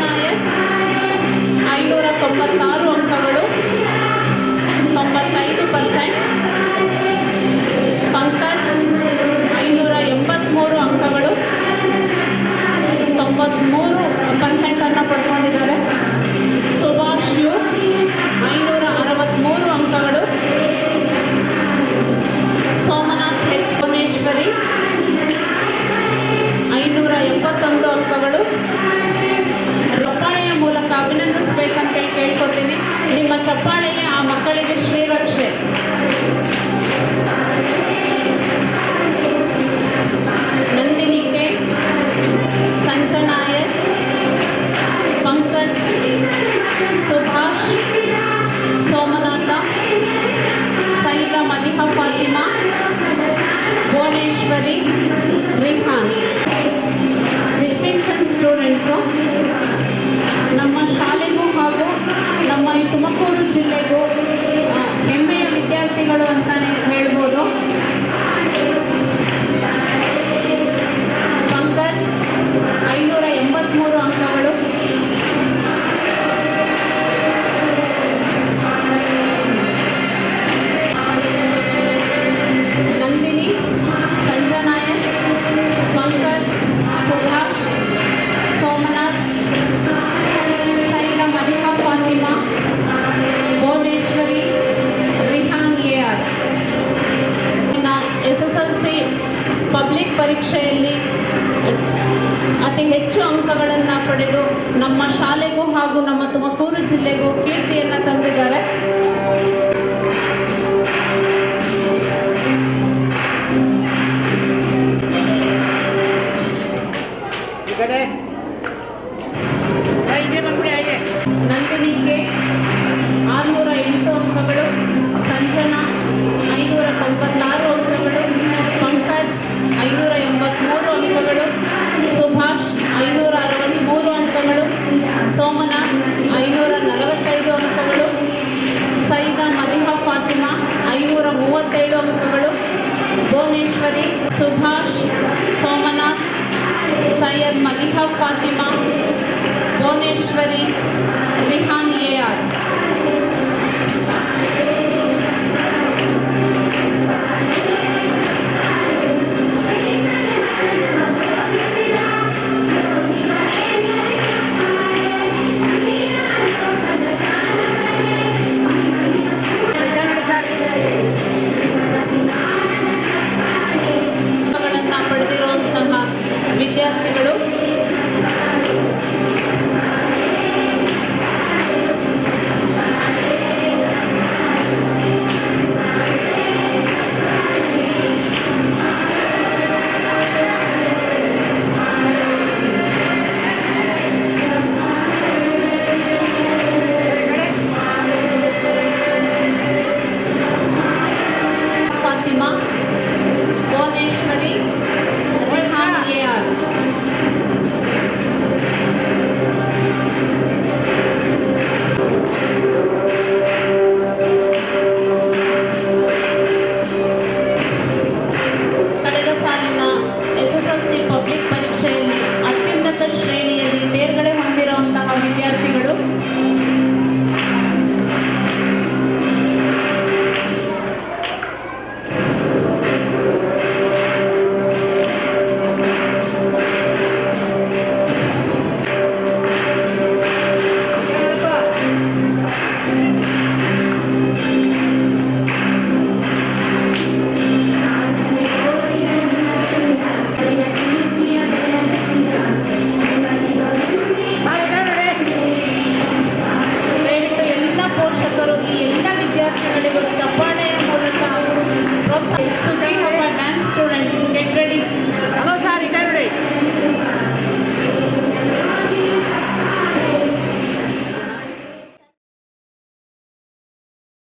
Market ಐನೂರ ತೊಂಬತ್ತಾರು ಚಪ್ಪಾಳೆಗೆ ಆ ಮಕ್ಕಳಿಗೆ ಶ್ರೀಗಳು ಪರೀಕ್ಷೆಯಲ್ಲಿ ಅತಿ ಹೆಚ್ಚು ಅಂಕಗಳನ್ನು ಪಡೆದು ನಮ್ಮ ಶಾಲೆಗೂ ಹಾಗೂ ನಮ್ಮ ತುಮಕೂರು ಜಿಲ್ಲೆಗೂ ಕೀರ್ತಿಯನ್ನು ತಂದಿದ್ದಾರೆ. ನಂದಿನಿಗೆ ಆರು सुभाष सोमनाथ सैयद मलिहा फातिमा भुवनेश्वरी रिहान